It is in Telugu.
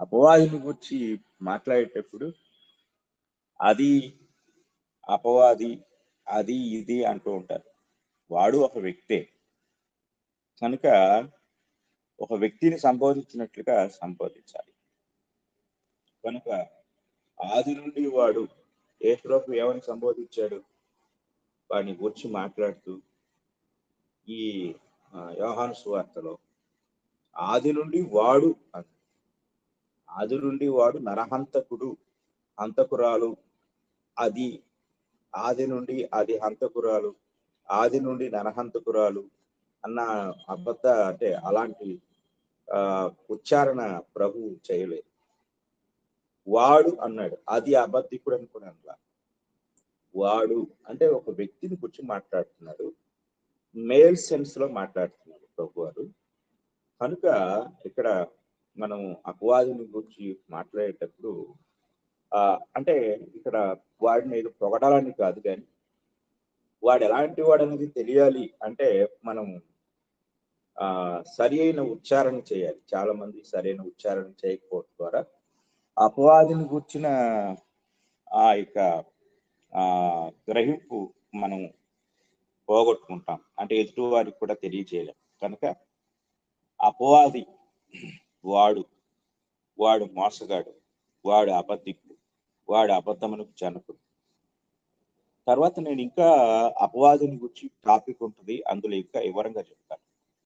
అపవాదిని గురించి మాట్లాడేటప్పుడు అది అపవాది అది ఇది అంటూ ఉంటారు. వాడు ఒక వ్యక్తే. కనుక ఒక వ్యక్తిని సంబోధించినట్లుగా సంబోధించాలి. కనుక ఆది నుండి వాడు ఏ ప్రభు ఏమని సంబోధించాడు? వాడిని గురించి మాట్లాడుతూ ఈ ఆ, యోహాను సువార్తలో ఆది నుండి వాడు అంది. అది నుండి వాడు నరహంతకుడు హంతకురాలు. అది ఆది నుండి అది హంతకురాలు ఆది నుండి నరహంతకురాలు అన్న అబద్ధ అంటే అలాంటి ఆ ఉచ్చారణ ప్రభు చేయలేదు. వాడు అన్నాడు అది అబద్ధికుడు అనుకున్నాను వాడు అంటే ఒక వ్యక్తిని గురించి మాట్లాడుతున్నాడు మేల్ సెన్స్లో మాట్లాడుతున్నాడు ప్రభు వారు. కనుక ఇక్కడ మనం అపవాదుని గురించి మాట్లాడేటప్పుడు ఆ అంటే ఇక్కడ వాడిని ఏదో పొగడాలని కాదు కానీ వాడు ఎలాంటి వాడు అనేది తెలియాలి అంటే మనం ఆ సరి అయిన ఉచ్చారణ చేయాలి. చాలా మంది సరైన ఉచ్చారణ చేయకపోవడం ద్వారా అపవాదిని కూర్చిన ఆ యొక్క ఆ గ్రహింపు మనం పోగొట్టుకుంటాం. అంటే ఎదుటి వారికి కూడా తెలియజేయలేం. కనుక అపవాది వాడు వాడు మోసగాడు వాడు అబద్ధికుడు వాడు అబద్ధమునకు జనకుడు. తర్వాత నేను ఇంకా అపవాదుని గురించి టాపిక్ ఉంటుంది అందులో ఇంకా వివరంగా చెప్తాను.